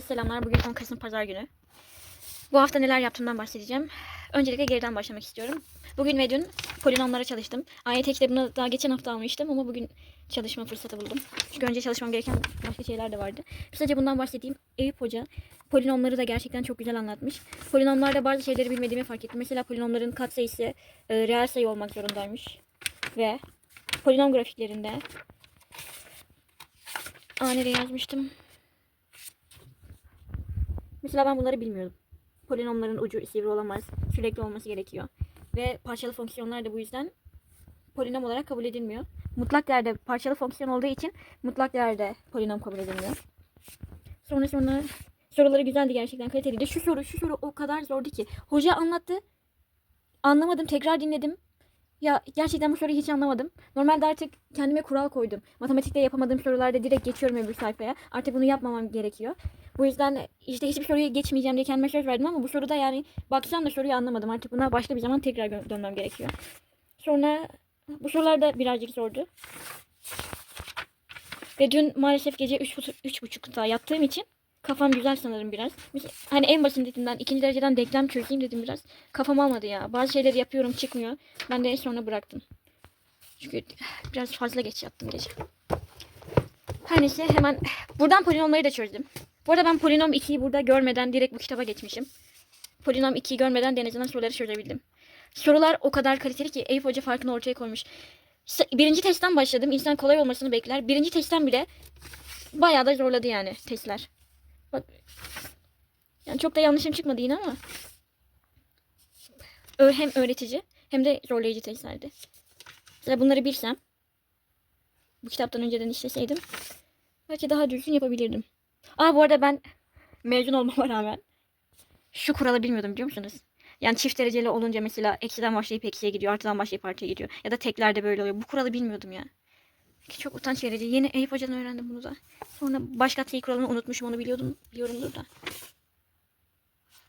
Selamlar. Bugün 10 Kasım Pazar günü. Bu hafta neler yaptığımdan bahsedeceğim. Öncelikle geriden başlamak istiyorum. Bugün ve dün polinomlara çalıştım. AYT kitabını daha geçen hafta almıştım ama bugün çalışma fırsatı buldum. Çünkü önce çalışmam gereken başka şeyler de vardı. Kısaca bundan bahsedeyim. Eyüp Hoca polinomları da gerçekten çok güzel anlatmış. Polinomlarda bazı şeyleri bilmediğimi fark ettim. Mesela polinomların katsayısı e, reel sayı olmak zorundaymış. Ve polinom grafiklerinde Aa nereye yazmıştım? Mesela ben bunları bilmiyordum. Polinomların ucu sivri olamaz. Sürekli olması gerekiyor. Ve parçalı fonksiyonlar da bu yüzden polinom olarak kabul edilmiyor. Mutlak değerde parçalı fonksiyon olduğu için mutlak değerde polinom kabul edilmiyor. Sonra sonra soruları güzeldi gerçekten kaliteliydi. Şu soru şu soru o kadar zordu ki. Hoca anlattı. Anlamadım tekrar dinledim. Ya gerçekten bu soruyu hiç anlamadım. Normalde artık kendime kural koydum. Matematikte yapamadığım sorularda direkt geçiyorum öbür sayfaya. Artık bunu yapmamam gerekiyor. Bu yüzden işte hiçbir soruyu geçmeyeceğim diye kendime söz verdim ama bu soruda yani baksam da soruyu anlamadım. Artık buna başka bir zaman tekrar dönmem gerekiyor. Sonra bu sorular da birazcık zordu. Ve dün maalesef gece 3.30'da yattığım için kafam güzel sanırım biraz. Hani en basitinden ikinci dereceden denklem çözeyim dedim biraz. Kafam almadı ya. Bazı şeyleri yapıyorum çıkmıyor. Ben de sonra bıraktım. Çünkü biraz fazla geç yattım gece. Her neyse hemen buradan polinomları da çözdüm. Bu arada ben polinom 2'yi burada görmeden direkt bu kitaba geçmişim. Polinom 2'yi görmeden denizden soruları çözebildim. Sorular o kadar kaliteli ki Eyüp Hoca farkını ortaya koymuş. Birinci testten başladım. İnsan kolay olmasını bekler. Birinci testten bile bayağı da zorladı yani testler. Bak. Yani çok da yanlışım çıkmadı yine ama. Hem öğretici hem de zorlayıcı testlerdi. Mesela bunları bilsem bu kitaptan önceden işleseydim belki daha düzgün yapabilirdim. Aa bu arada ben mezun olmama rağmen şu kuralı bilmiyordum biliyor musunuz? Yani çift dereceli olunca mesela eksiden başlayıp eksiye gidiyor, artıdan başlayıp artıya gidiyor. Ya da teklerde böyle oluyor. Bu kuralı bilmiyordum ya. Ki çok utanç verici. Yeni Eyüp Hoca'dan öğrendim bunu da. Sonra başka tey kuralını unutmuşum onu biliyordum, biliyorumdur da.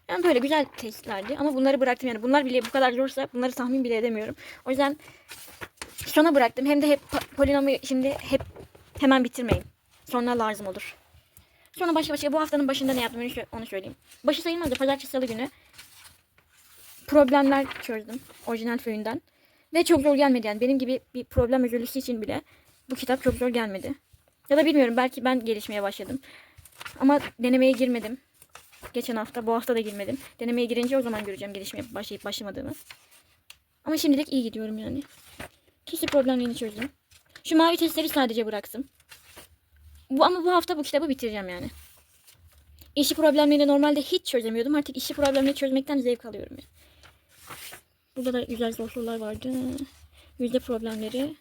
Yani böyle güzel testlerdi ama bunları bıraktım yani. Bunlar bile bu kadar zorsa bunları tahmin bile edemiyorum. O yüzden sona bıraktım. Hem de hep po- polinomu şimdi hep hemen bitirmeyin. Sonra lazım olur. Sonra başka başka bu haftanın başında ne yaptım onu söyleyeyim. Başı sayılmaz da pazartesi salı günü problemler çözdüm orijinal föyünden. Ve çok zor gelmedi yani. Benim gibi bir problem özürlüsü için bile bu kitap çok zor gelmedi. Ya da bilmiyorum belki ben gelişmeye başladım. Ama denemeye girmedim. Geçen hafta bu hafta da girmedim. Denemeye girince o zaman göreceğim gelişmeye başlayıp başlamadığımı. Ama şimdilik iyi gidiyorum yani. Kesin problemlerini çözdüm. Şu mavi testleri sadece bıraktım. Bu ama bu hafta bu kitabı bitireceğim yani. İşi problemlerini normalde hiç çözemiyordum. Artık işi problemleri çözmekten zevk alıyorum. Yani. Burada da güzel zor sorular vardı. Yüzde problemleri.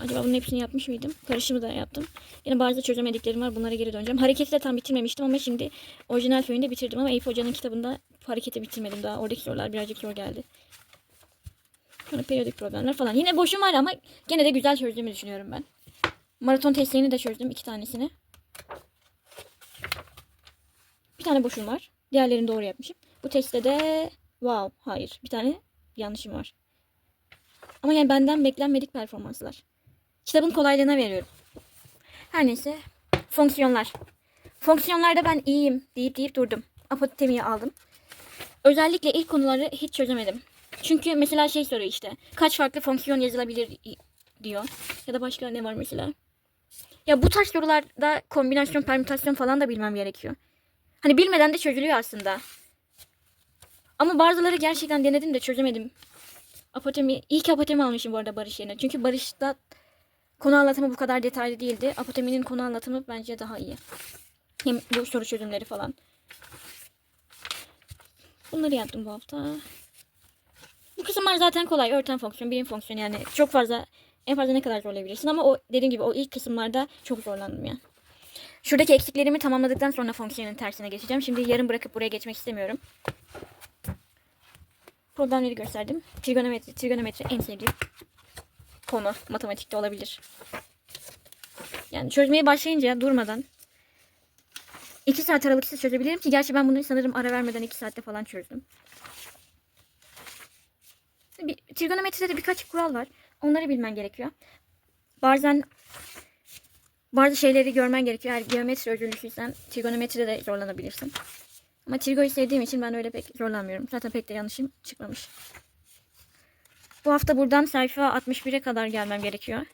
Acaba bunun hepsini yapmış mıydım? Karışımı da yaptım. Yine bazı çözemediklerim var. Bunlara geri döneceğim. Hareketi tam bitirmemiştim ama şimdi orijinal föyünde bitirdim ama Eyüp Hoca'nın kitabında hareketi bitirmedim daha. Oradaki sorular birazcık zor geldi. Sonra periyodik problemler falan. Yine boşum var ama gene de güzel çözdüğümü düşünüyorum ben. Maraton testlerini de çözdüm. iki tanesini. Bir tane boşum var. Diğerlerini doğru yapmışım. Bu testte de wow hayır. Bir tane yanlışım var. Ama yani benden beklenmedik performanslar. Kitabın kolaylığına veriyorum. Her neyse. Fonksiyonlar. Fonksiyonlarda ben iyiyim deyip deyip durdum. Apotemiyi aldım. Özellikle ilk konuları hiç çözemedim. Çünkü mesela şey soruyor işte. Kaç farklı fonksiyon yazılabilir diyor. Ya da başka ne var mesela? Ya bu tarz sorularda kombinasyon, permütasyon falan da bilmem gerekiyor. Hani bilmeden de çözülüyor aslında. Ama bazıları gerçekten denedim de çözemedim. Apotemi, ilk apotemi almışım bu arada Barış yerine. Çünkü Barış'ta konu anlatımı bu kadar detaylı değildi. Apoteminin konu anlatımı bence daha iyi. Hem bu soru çözümleri falan. Bunları yaptım bu hafta. Bu kısımlar zaten kolay. Örten fonksiyon, birim fonksiyon yani çok fazla en fazla ne kadar zorlayabilirsin ama o dediğim gibi o ilk kısımlarda çok zorlandım yani. Şuradaki eksiklerimi tamamladıktan sonra fonksiyonun tersine geçeceğim. Şimdi yarım bırakıp buraya geçmek istemiyorum. Problemleri gösterdim. Trigonometri, trigonometri en sevdiğim konu matematikte olabilir. Yani çözmeye başlayınca durmadan 2 saat aralıksız çözebilirim ki gerçi ben bunu sanırım ara vermeden 2 saatte falan çözdüm. Bir, trigonometride de birkaç kural var. Onları bilmen gerekiyor. Bazen bazı şeyleri görmen gerekiyor. Eğer geometri özürlüsüysen trigonometride de zorlanabilirsin. Ama trigoyu sevdiğim için ben öyle pek zorlanmıyorum. Zaten pek de yanlışım çıkmamış. Bu hafta buradan sayfa 61'e kadar gelmem gerekiyor.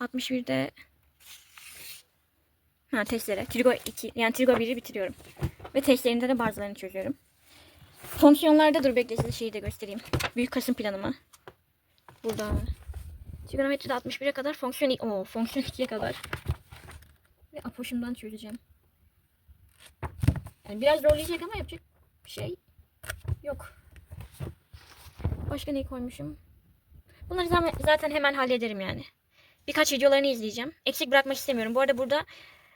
61'de ha testlere. Trigo 2 yani Trigo 1'i bitiriyorum. Ve testlerinde de bazılarını çözüyorum. Fonksiyonlarda dur bekle size şeyi de göstereyim. Büyük Kasım planımı. Burada. Trigonometride 61'e kadar fonksiyon o fonksiyon 2'ye kadar. Ve apoşumdan çözeceğim. Yani biraz zorlayacak ama yapacak bir şey yok. Başka neyi koymuşum? Bunları zaten hemen hallederim yani. Birkaç videolarını izleyeceğim. Eksik bırakmak istemiyorum. Bu arada burada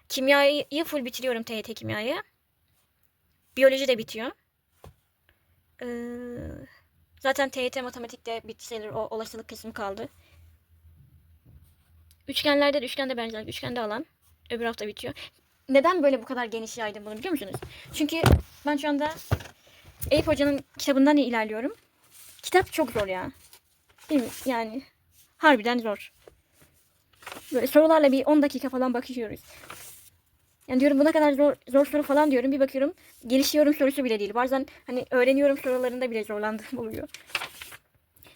kimyayı full bitiriyorum TYT kimyayı. Biyoloji de bitiyor. Ee, zaten TYT matematikte bitti sayılır. O olasılık kısmı kaldı. Üçgenlerde de üçgende benzerlik. Üçgende alan. Öbür hafta bitiyor. Neden böyle bu kadar geniş yaydım bunu biliyor musunuz? Çünkü ben şu anda Eyüp Hoca'nın kitabından ilerliyorum. Kitap çok zor ya. Değil mi? Yani harbiden zor. Böyle sorularla bir 10 dakika falan bakışıyoruz. Yani diyorum buna kadar zor, zor soru falan diyorum. Bir bakıyorum gelişiyorum sorusu bile değil. Bazen hani öğreniyorum sorularında bile zorlandığım oluyor.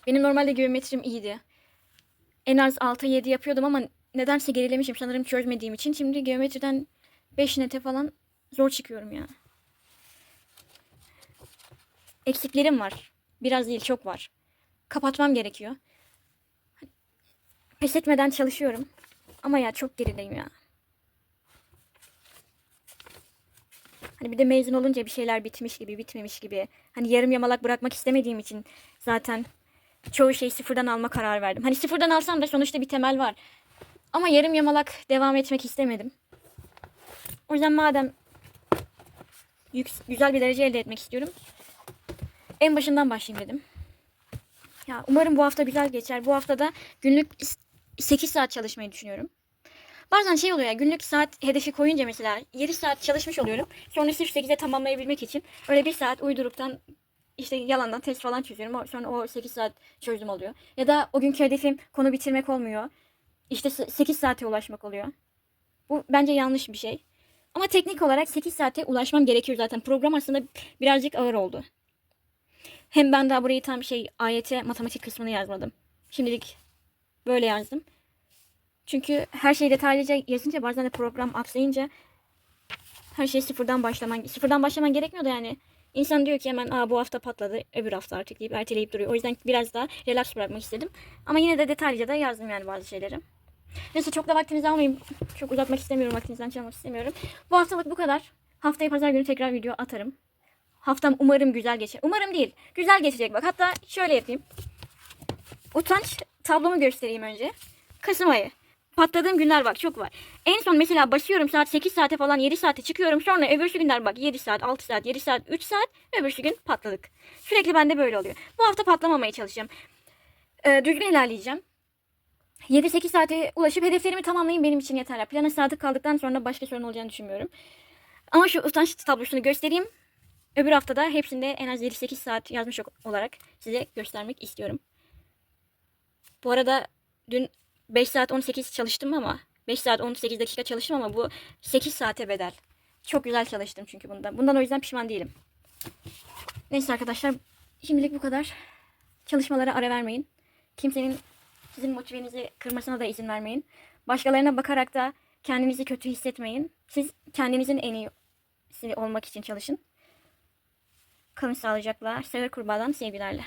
Benim normalde geometrim iyiydi. En az 6-7 yapıyordum ama nedense gerilemişim sanırım çözmediğim için. Şimdi geometriden 5 nete falan zor çıkıyorum ya. Eksiklerim var. Biraz değil çok var. Kapatmam gerekiyor. Pes etmeden çalışıyorum. Ama ya çok gerideyim ya. Hani bir de mezun olunca bir şeyler bitmiş gibi, bitmemiş gibi. Hani yarım yamalak bırakmak istemediğim için zaten çoğu şeyi sıfırdan alma kararı verdim. Hani sıfırdan alsam da sonuçta bir temel var. Ama yarım yamalak devam etmek istemedim. O yüzden madem güzel bir derece elde etmek istiyorum. En başından başlayayım dedim. Ya umarım bu hafta güzel geçer. Bu hafta da günlük 8 saat çalışmayı düşünüyorum. Bazen şey oluyor ya günlük saat hedefi koyunca mesela 7 saat çalışmış oluyorum. Sonra sırf 8'e tamamlayabilmek için öyle bir saat uyduruktan işte yalandan test falan çözüyorum. Sonra o 8 saat çözdüm oluyor. Ya da o günkü hedefim konu bitirmek olmuyor. İşte 8 saate ulaşmak oluyor. Bu bence yanlış bir şey. Ama teknik olarak 8 saate ulaşmam gerekiyor zaten. Program aslında birazcık ağır oldu. Hem ben daha burayı tam şey AYT matematik kısmını yazmadım. Şimdilik böyle yazdım. Çünkü her şeyi detaylıca yazınca bazen de program aksayınca her şey sıfırdan başlaman sıfırdan başlaman gerekmiyor da yani. İnsan diyor ki hemen Aa, bu hafta patladı öbür hafta artık deyip erteleyip duruyor. O yüzden biraz daha relax bırakmak istedim. Ama yine de detaylıca da yazdım yani bazı şeyleri. Neyse çok da vaktinizi almayayım. Çok uzatmak istemiyorum. Vaktinizden çalmak istemiyorum. Bu haftalık bu kadar. Haftaya pazar günü tekrar video atarım. Haftam umarım güzel geçer. Umarım değil. Güzel geçecek bak. Hatta şöyle yapayım. Utanç tablomu göstereyim önce. Kasım ayı. Patladığım günler bak çok var. En son mesela başlıyorum saat 8 saate falan 7 saate çıkıyorum. Sonra öbürsü günler bak 7 saat, 6 saat, 7 saat, 3 saat. Öbürsü gün patladık. Sürekli bende böyle oluyor. Bu hafta patlamamaya çalışacağım. Ee, düzgün ilerleyeceğim. 7-8 saate ulaşıp hedeflerimi tamamlayayım benim için yeterli. Plana sadık kaldıktan sonra başka sorun olacağını düşünmüyorum. Ama şu utanç tablosunu göstereyim. Öbür haftada hepsinde en az 7-8 saat yazmış olarak size göstermek istiyorum. Bu arada dün 5 saat 18 çalıştım ama 5 saat 18 dakika çalıştım ama bu 8 saate bedel. Çok güzel çalıştım çünkü bundan. Bundan o yüzden pişman değilim. Neyse arkadaşlar şimdilik bu kadar. Çalışmalara ara vermeyin. Kimsenin sizin motivenizi kırmasına da izin vermeyin. Başkalarına bakarak da kendinizi kötü hissetmeyin. Siz kendinizin en iyisi olmak için çalışın. Kalın sağlıcakla. Sever kurbağadan sevgilerle.